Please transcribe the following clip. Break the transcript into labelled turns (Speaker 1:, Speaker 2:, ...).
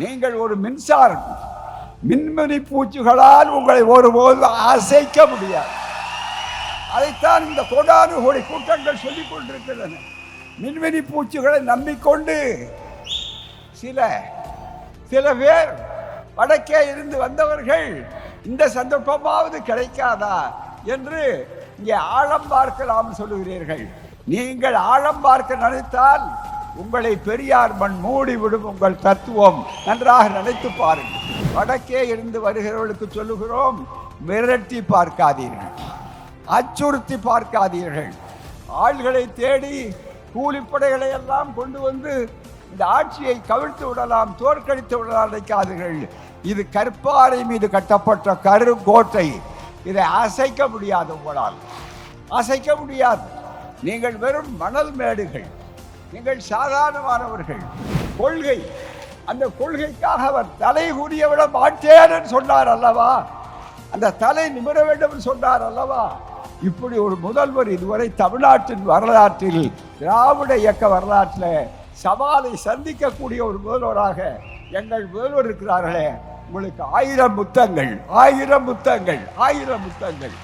Speaker 1: நீங்கள் ஒரு மின்சாரம் மின்மினி பூச்சிகளால் உங்களை ஒருபோது அசைக்க முடியாது. அதைத்தான் இந்த கோடானு கோடி கூட்டங்கள் சொல்லிக் கொண்டிருக்கின்றன. மின்மினி பூச்சிகளை நம்பிக்கொண்டு சில சில பேர் வடக்கே இருந்து வந்தவர்கள் இந்த சந்தர்ப்பமாவது கிடைக்காதா என்று இங்கே ஆழம் பார்க்கலாம் சொல்லுகிறீர்கள். நீங்கள் ஆழம் பார்க்க நினைத்தால் உங்களை பெரியார் மண் மூடிவிடும் உங்கள் தத்துவம். நன்றாக நினைத்து பாருங்கள். வடக்கே இருந்து வருகிறவர்களுக்கு சொல்லுகிறோம் மிரட்டி பார்க்காதீர்கள். அச்சுறுத்தி பார்க்காதீர்கள். ஆள்களை தேடி கூலிப்படைகளை எல்லாம் கொண்டு வந்து இந்த ஆட்சியை கவிழ்த்து விடலாம் தோற்கடித்து விடலாம் நினைக்காதீர்கள். இது கற்பாறை மீது கட்டப்பட்ட கருங்கோட்டை. இதை அசைக்க முடியாது உங்களால். அசைக்க முடியாது. நீங்கள் வெறும் மணல் மேடுகள். நீங்கள் சாதாரணமானவர்கள். கொள்கை. அந்த கொள்கைக்காக அவர் தலை கூறிய விட மாட்டேன் சொன்னார் அல்லவா? அந்த தலை நிமிர வேண்டும் சொன்னார் அல்லவா? இப்படி ஒரு முதல்வர் இதுவரை தமிழ்நாட்டின் வரலாற்றில் திராவிட இயக்க வரலாற்றில் சவாலை சந்திக்கக்கூடிய ஒரு முதல்வராக எங்கள் முதல்வர் இருக்கிறார்களே. உங்களுக்கு ஆயிரம் முத்தங்கள் ஆயிரம் முத்தங்கள் ஆயிரம் முத்தங்கள்